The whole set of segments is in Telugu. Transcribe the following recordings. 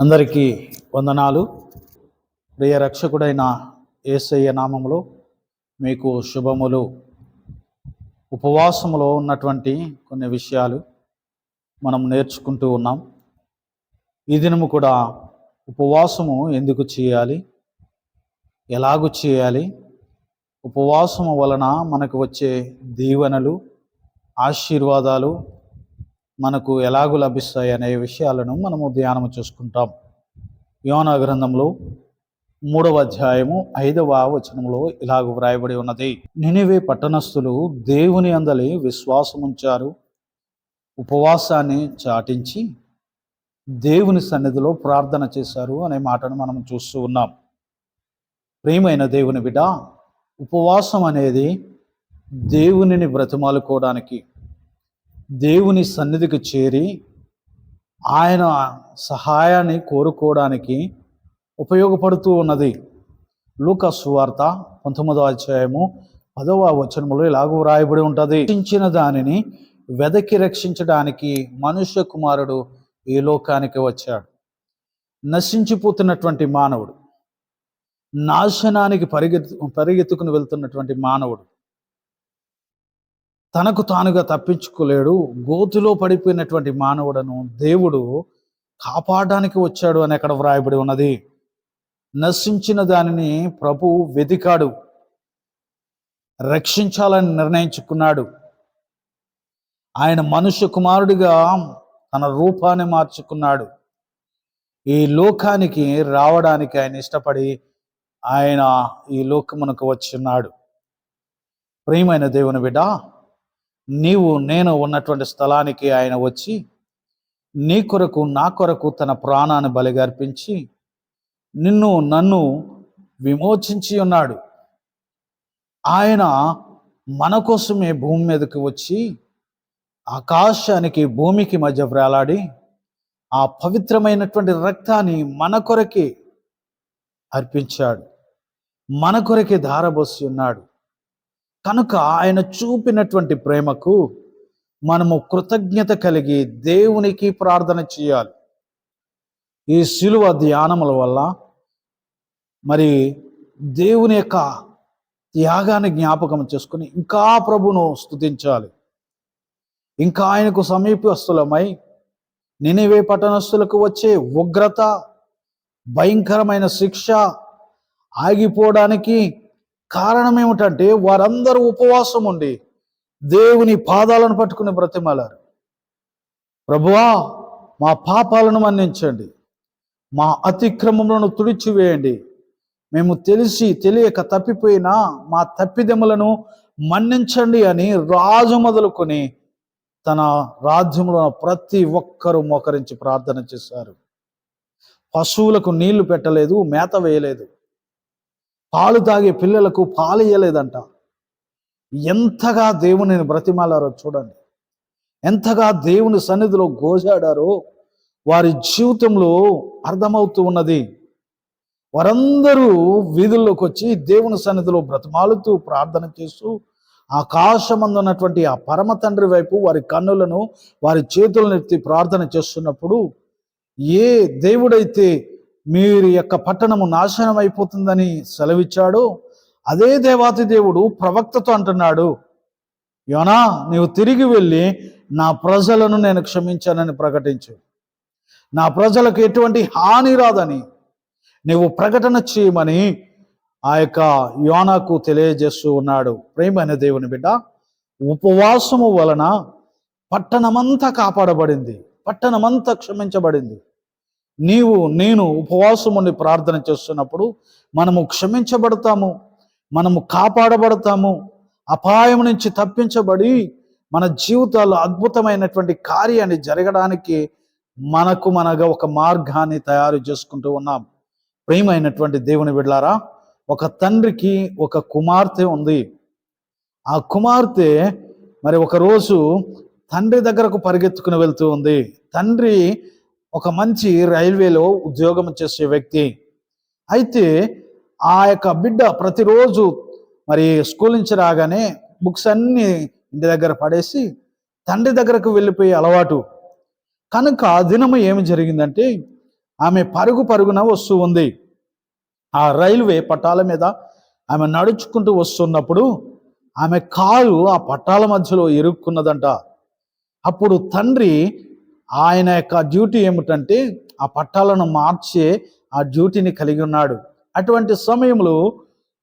అందరికీ వందనాలు. ప్రియ రక్షకుడైన ఏసయ్య నామములో మీకు శుభములు. ఉపవాసములో ఉన్నటువంటి కొన్ని విషయాలు మనం నేర్చుకుంటూ ఉన్నాం. ఈ దినము కూడా ఉపవాసము ఎందుకు చేయాలి? ఎలాగు చేయాలి? ఉపవాసము వలన మనకు వచ్చే దీవెనలు ఆశీర్వాదాలు మనకు ఎలాగూ లభిస్తాయి అనే విషయాలను మనము ధ్యానం చేసుకుంటాం. యోనా గ్రంథంలో మూడవ అధ్యాయము ఐదవ వచనంలో ఇలాగ వ్రాయబడి ఉన్నది. నినివే పట్టణస్థులు దేవుని అందలి విశ్వాసముంచారు. ఉపవాసాన్ని చాటించి దేవుని సన్నిధిలో ప్రార్థన చేశారు అనే మాటను మనం చూస్తూ ఉన్నాం. ప్రియమైన దేవుని బిడ్డ ఉపవాసం అనేది దేవునిని బ్రతిమాలుకోవడానికి దేవుని సన్నిధికి చేరి ఆయన సహాయాన్ని కోరుకోవడానికి ఉపయోగపడుతూ ఉన్నది. లూకా సువార్త పంతొమ్మిదవ అధ్యాయము పదవ వచనములో ఇలాగూ వ్రాయబడి ఉంటుంది. రక్షించిన దానిని వెదకి రక్షించడానికి మనుష్య కుమారుడు ఈ లోకానికి వచ్చాడు. నశించిపోతున్నటువంటి మానవుడు నాశనానికి పరిగెత్తు పరిగెత్తుకుని వెళ్తున్నటువంటి మానవుడు తనకు తానుగా తప్పించుకోలేడు. గోతులో పడిపోయినటువంటి మానవుడను దేవుడు కాపాడడానికి వచ్చాడు అని అక్కడ వ్రాయబడి ఉన్నది. నశించిన దానిని ప్రభు వెతికాడు. రక్షించాలని నిర్ణయించుకున్నాడు. ఆయన మనుష్య కుమారుడిగా తన రూపాన్ని మార్చుకున్నాడు. ఈ లోకానికి రావడానికి ఆయన ఇష్టపడి ఆయన ఈ లోకమునకు వచ్చిన్నాడు ప్రియమైన దేవుని బిడ్డ నీవు నేను ఉన్నటువంటి స్థలానికి ఆయన వచ్చి నీ కొరకు నా కొరకు తన ప్రాణాన్ని బలిగర్పించి నిన్ను నన్ను విమోచించి ఉన్నాడు. ఆయన మన కోసమే భూమి మీదకి వచ్చి ఆకాశానికి భూమికి మధ్య వేలాడి ఆ పవిత్రమైనటువంటి రక్తాన్ని మన కొరకే అర్పించాడు. మన కొరకే ధారబోసి ఉన్నాడు. కనుక ఆయన చూపినటువంటి ప్రేమకు మనము కృతజ్ఞత కలిగి దేవునికి ప్రార్థన చేయాలి. ఈ శిలువ ధ్యానముల వల్ల మరి దేవుని యొక్క త్యాగాన్ని జ్ఞాపకం చేసుకుని ఇంకా ప్రభును స్తుతించాలి. ఇంకా ఆయనకు సమీపస్తులమై నినివే పట్టణస్థులకు వచ్చే ఉగ్రత భయంకరమైన శిక్ష ఆగిపోవడానికి కారణం ఏమిటంటే వారందరూ ఉపవాసం ఉండి దేవుని పాదాలను పట్టుకుని బ్రతిమాలారు. ప్రభువా మా పాపాలను మన్నించండి. మా అతిక్రమములను తుడిచివేయండి. మేము తెలిసి తెలియక తప్పిపోయినా మా తప్పిదెములను మన్నించండి అని రాజు మొదలుకొని తన రాజ్యంలో ప్రతి ఒక్కరూ మోకరించి ప్రార్థన చేశారు. పశువులకు నీళ్ళు పెట్టలేదు మేత వేయలేదు. పాలు తాగే పిల్లలకు పాలు ఇయ్యలేదంట. ఎంతగా దేవుని బ్రతిమాలారో చూడండి. ఎంతగా దేవుని సన్నిధిలో గోజాడారో వారి జీవితంలో అర్థమవుతూ ఉన్నది. వారందరూ వీధుల్లోకి వచ్చి దేవుని సన్నిధిలో బ్రతిమాలుతూ ప్రార్థన చేస్తూ ఆకాశమందు ఉన్నటువంటి ఆ పరమ తండ్రి వైపు వారి కన్నులను వారి చేతులను ఎత్తి ప్రార్థన చేస్తున్నప్పుడు ఏ దేవుడైతే మీరు యొక్క పట్టణము నాశనం అయిపోతుందని సెలవిచ్చాడు. అదే దేవాతి దేవుడు ప్రవక్తతో అంటున్నాడు యోనా నీవు తిరిగి వెళ్ళి నా ప్రజలను నేను క్షమించానని ప్రకటించు. నా ప్రజలకు ఎటువంటి హాని రాదని నీవు ప్రకటన చేయమని ఆ యొక్క యోనాకు తెలియజేస్తూ ఉన్నాడు. ప్రేమైన దేవుని బిడ్డ ఉపవాసము వలన పట్టణమంతా కాపాడబడింది. పట్టణమంతా క్షమించబడింది. నీవు నేను ఉపవాసముని ప్రార్థన చేస్తున్నప్పుడు మనము క్షమించబడతాము మనము కాపాడబడతాము అపాయం నుంచి తప్పించబడి మన జీవితాల్లో అద్భుతమైనటువంటి కార్యాన్ని జరగడానికి మనకు మనగా ఒక మార్గాన్ని తయారు చేసుకుంటూ ఉన్నాం. ప్రేమైనటువంటి దేవుని బిడ్లారా ఒక తండ్రికి ఒక కుమార్తె ఉంది. ఆ కుమార్తె మరి ఒకరోజు తండ్రి దగ్గరకు పరిగెత్తుకుని వెళ్తూ ఉంది. తండ్రి ఒక మంచి రైల్వేలో ఉద్యోగం చేసే వ్యక్తి. అయితే ఆ యొక్క బిడ్డ ప్రతిరోజు మరి స్కూల్ నుంచి రాగానే బుక్స్ అన్నీ ఇంటి దగ్గర పడేసి తండ్రి దగ్గరకు వెళ్ళిపోయే అలవాటు. కనుక ఆ దినము ఏమి జరిగిందంటే ఆమె పరుగు పరుగున వస్తూ ఉంది. ఆ రైల్వే పట్టాల మీద ఆమె నడుచుకుంటూ వస్తున్నప్పుడు ఆమె కాలు ఆ పట్టాల మధ్యలో ఇరుక్కున్నదంట. అప్పుడు తండ్రి ఆయన యొక్క డ్యూటీ ఏమిటంటే ఆ పట్టాలను మార్చే ఆ డ్యూటీని కలిగి ఉన్నాడు. అటువంటి సమయంలో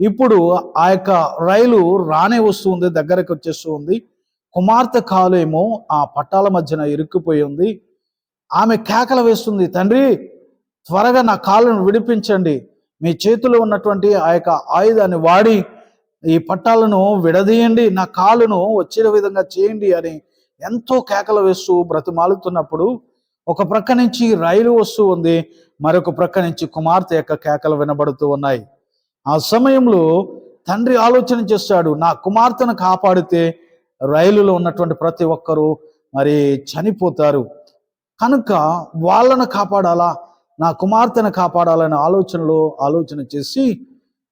ఇప్పుడు ఆ యొక్క రైలు రానే వస్తుంది దగ్గరకు వచ్చేస్తూ ఉంది. కుమార్తె కాలు ఏమో ఆ పట్టాల మధ్యన ఇరుక్కుపోయి ఉంది. ఆమె కేకలు వేస్తుంది తండ్రి త్వరగా నా కాళ్ళను విడిపించండి. మీ చేతిలో ఉన్నటువంటి ఆ యొక్క ఆయుధాన్ని వాడి ఈ పట్టాలను విడదీయండి. నా కాలును వచ్చే విధంగా చేయండి అని ఎంతో కేకలు వేస్తూ బ్రతిమాలుతున్నప్పుడు ఒక ప్రక్క నుంచి రైలు వస్తూ ఉంది మరొక ప్రక్క నుంచి కుమార్తె యొక్క కేకలు వినబడుతూ ఉన్నాయి. ఆ సమయంలో తండ్రి ఆలోచన చేస్తాడు నా కుమార్తెను కాపాడితే రైలులో ఉన్నటువంటి ప్రతి ఒక్కరూ మరి చనిపోతారు. కనుక వాళ్ళను కాపాడాలా నా కుమార్తెను కాపాడాలనే ఆలోచనలో ఆలోచన చేసి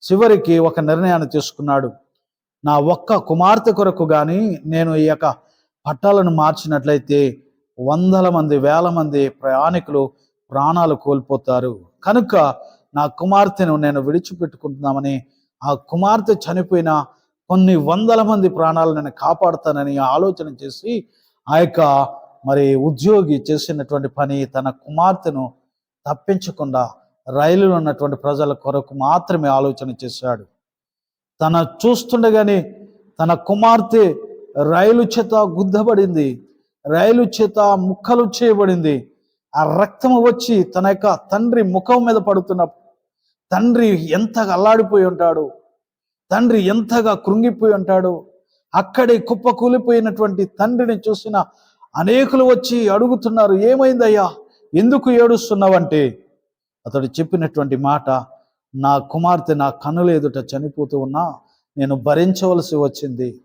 చివరికి ఒక నిర్ణయాన్ని తీసుకున్నాడు. నా ఒక్క కుమార్తె కొరకు కానీ నేను ఈ యొక్క పట్టాలను మార్చినట్లయితే వందల మంది వేల మంది ప్రయాణికులు ప్రాణాలు కోల్పోతారు. కనుక నా కుమార్తెను నేను విడిచిపెట్టుకుంటున్నామని ఆ కుమార్తె చనిపోయిన కొన్ని వందల మంది ప్రాణాలు నేను కాపాడుతానని ఆలోచన చేసి ఆ యొక్క మరి ఉద్యోగి చేసినటువంటి పని తన కుమార్తెను తప్పించకుండా రైలులో ఉన్నటువంటి ప్రజల కొరకు మాత్రమే ఆలోచన చేశాడు. తన చూస్తుండగానే తన కుమార్తె రైలు చేత గుద్దబడింది. రైలు చేత ముక్కలు చేయబడింది. ఆ రక్తము వచ్చి తన యొక్క తండ్రి ముఖం మీద పడుతున్న తండ్రి ఎంతగా అల్లాడిపోయి ఉంటాడు. తండ్రి ఎంతగా కృంగిపోయి ఉంటాడు. అక్కడే కుప్ప కూలిపోయినటువంటి తండ్రిని చూసిన అనేకులు వచ్చి అడుగుతున్నారు ఏమైందయ్యా? ఎందుకు ఏడుస్తున్నావంటే? అతడు చెప్పినటువంటి మాట నా కుమార్తె నా కన్నుల ఎదుట చనిపోతూ ఉన్నా నేను భరించవలసి వచ్చింది.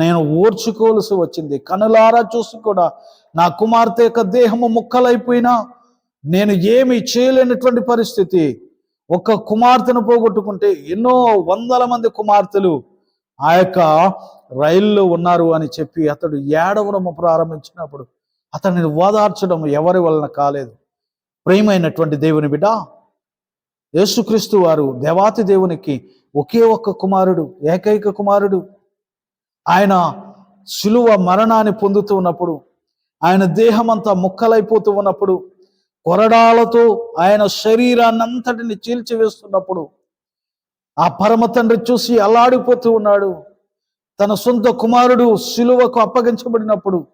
నేను ఓర్చుకోవలసి వచ్చింది. కనులారా చూసి కూడా నా కుమార్తె యొక్క దేహము ముక్కలైపోయినా నేను ఏమి చేయలేనటువంటి పరిస్థితి. ఒక కుమార్తెను పోగొట్టుకుంటే ఎన్నో వందల మంది కుమార్తెలు ఆ యొక్క రైల్లో ఉన్నారు అని చెప్పి అతడు ఏడవడం ప్రారంభించినప్పుడు అతనిని ఓదార్చడం ఎవరి వలన కాలేదు. ప్రేమైనటువంటి దేవుని బిడ్డ యేసుక్రీస్తు వారు దేవాతి దేవునికి ఒకే ఒక్క కుమారుడు ఏకైక కుమారుడు ఆయన శిలువ మరణాన్ని పొందుతూ ఉన్నప్పుడు ఆయన దేహమంతా ముక్కలైపోతూ ఉన్నప్పుడు కొరడాలతో ఆయన శరీరాన్ని అంతటిని చీల్చివేస్తున్నప్పుడు ఆ పరమ తండ్రి చూసి అల్లాడిపోతూ ఉన్నాడు. తన సొంత కుమారుడు శిలువకు అప్పగించబడినప్పుడు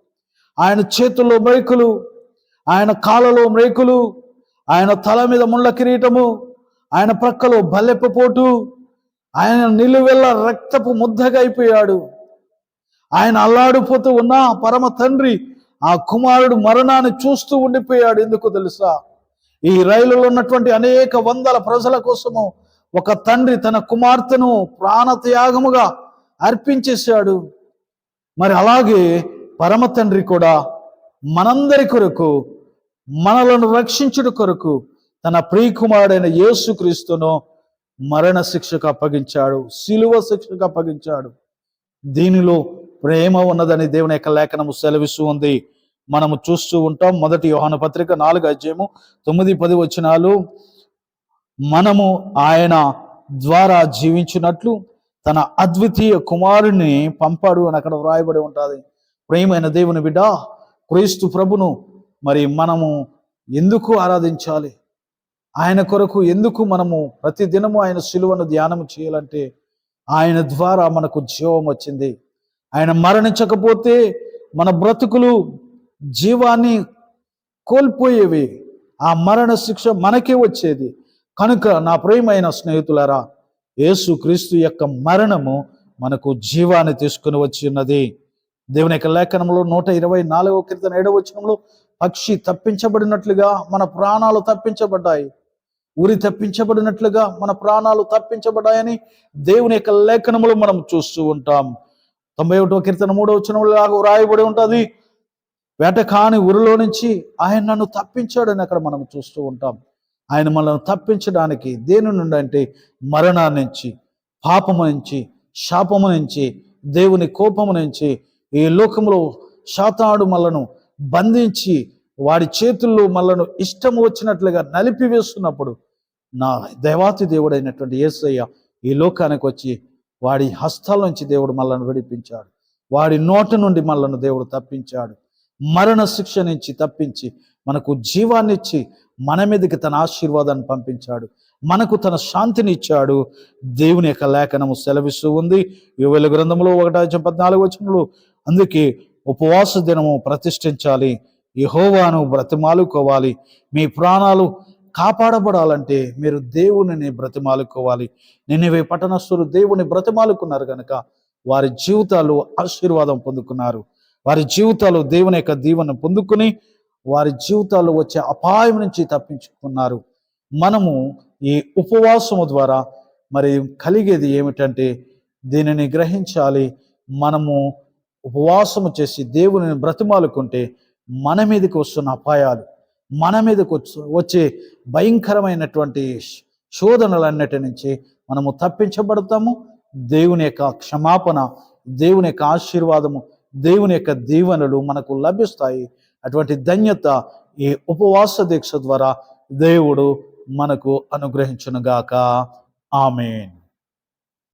ఆయన చేతుల్లో మ్రేకులు ఆయన కాళ్ళలో మ్రేకులు ఆయన తల మీద ముళ్ళ కిరీటము ఆయన ప్రక్కలో బల్లెప్పపోటు ఆయన నిలువెల్ల రక్తపు ముద్దగా అయిపోయాడు. ఆయన అల్లాడిపోతూ ఉన్న ఆ పరమ తండ్రి ఆ కుమారుడు మరణాన్ని చూస్తూ ఉండిపోయాడు. ఎందుకు తెలుసా? ఈ రైలులో ఉన్నటువంటి అనేక వందల ప్రజల కోసము ఒక తండ్రి తన కుమార్తెను ప్రాణత్యాగముగా అర్పించేశాడు. మరి అలాగే పరమ తండ్రి కూడా మనందరి కొరకు మనలను రక్షించుడు కొరకు తన ప్రియకుమారుడైన యేసుక్రీస్తును మరణ శిక్షకు అప్పగించాడు శిలువ శిక్షకు అప్పగించాడు. దీనిలో ప్రేమ ఉన్నదని దేవుని యొక్క లేఖనము సెలవిస్తూ ఉంది. మనము చూస్తూ ఉంటాం. మొదటి యోహాను పత్రిక నాలుగు అధ్యాయము తొమ్మిది పది వచనాలు. మనము ఆయన ద్వారా జీవించినట్లు తన అద్వితీయ కుమారుని పంపాడు అని అక్కడ వ్రాయబడి ఉంటుంది. ప్రేమైన దేవుని బిడ్డ క్రీస్తు ప్రభును మరి మనము ఎందుకు ఆరాధించాలి? ఆయన కొరకు ఎందుకు మనము ప్రతి దినము ఆయన శిలువను ధ్యానం చేయాలంటే ఆయన ద్వారా మనకు జీవం వచ్చింది. ఆయన మరణించకపోతే మన బ్రతుకులు జీవాన్ని కోల్పోయేవి. ఆ మరణ శిక్ష మనకే వచ్చేది. కనుక నా ప్రేమైన స్నేహితులరా యేసు క్రీస్తు యొక్క మరణము మనకు జీవాన్ని తీసుకుని వచ్చి ఉన్నది. దేవుని యొక్క లేఖనంలో నూట ఇరవై నాలుగవ కీర్తన ఏడవ వచనంలో పక్షి తప్పించబడినట్లుగా మన ప్రాణాలు తప్పించబడ్డాయి. ఉరి తప్పించబడినట్లుగా మన ప్రాణాలు తప్పించబడ్డాయని దేవుని యొక్క లేఖనములు మనం చూస్తూ ఉంటాం. తొంభై ఒకటో కీర్తన మూడవ లాగా రాయబడి ఉంటుంది. వేట కాని ఊరిలో నుంచి ఆయన నన్ను తప్పించాడని అక్కడ మనం చూస్తూ ఉంటాం. ఆయన మనల్ని తప్పించడానికి దేని నుండి అంటే మరణాన్ని నుంచి పాపము నుంచి శాపము నుంచి దేవుని కోపము నుంచి ఈ లోకంలో శాతాడు మళ్ళను బంధించి వాడి చేతుల్లో మళ్ళను ఇష్టం వచ్చినట్లుగా నలిపివేస్తున్నప్పుడు నా దేవాతి దేవుడైనటువంటి ఏసయ్య ఈ లోకానికి వచ్చి వాడి హస్తాల నుంచి దేవుడు మనల్ని విడిపించాడు. వాడి నోట నుండి మనలను దేవుడు తప్పించాడు. మరణ శిక్ష నుంచి తప్పించి మనకు జీవాన్ని ఇచ్చి మన మీదకి తన ఆశీర్వాదాన్ని పంపించాడు. మనకు తన శాంతిని ఇచ్చాడు. దేవుని యొక్క లేఖనము సెలవిస్తూ ఉంది. యువల గ్రంథంలో ఒకటి పద్నాలుగు వచనంలో అందుకే ఉపవాస దినము ప్రతిష్ఠించాలి. యహోవాను బ్రతిమాలుకోవాలి. మీ ప్రాణాలు కాపాడబడాలంటే మీరు దేవుని బ్రతిమాలుకోవాలి. నిన్నవే పట్టణస్థులు దేవుని బ్రతిమాలుకున్నారు కనుక వారి జీవితాలు ఆశీర్వాదం పొందుకున్నారు. వారి జీవితాలు దేవుని యొక్క దీవెన పొందుకుని వారి జీవితాల్లో వచ్చే అపాయం నుంచి తప్పించుకున్నారు. మనము ఈ ఉపవాసము ద్వారా మరి కలిగేది ఏమిటంటే దీనిని గ్రహించాలి. మనము ఉపవాసము చేసి దేవుని బ్రతిమాలుకుంటే మన మీదకి వస్తున్న అపాయాలు మన మీదకు వచ్చి- వచ్చే భయంకరమైనటువంటి శోధనలన్నిటి నుంచి మనము తప్పించబడతాము. దేవుని యొక్క క్షమాపణ దేవుని యొక్క ఆశీర్వాదము దేవుని యొక్క దీవెనలు మనకు లభిస్తాయి. అటువంటి ధన్యత ఈ ఉపవాస దీక్ష ద్వారా దేవుడు మనకు అనుగ్రహించునుగాక. ఆమెన్.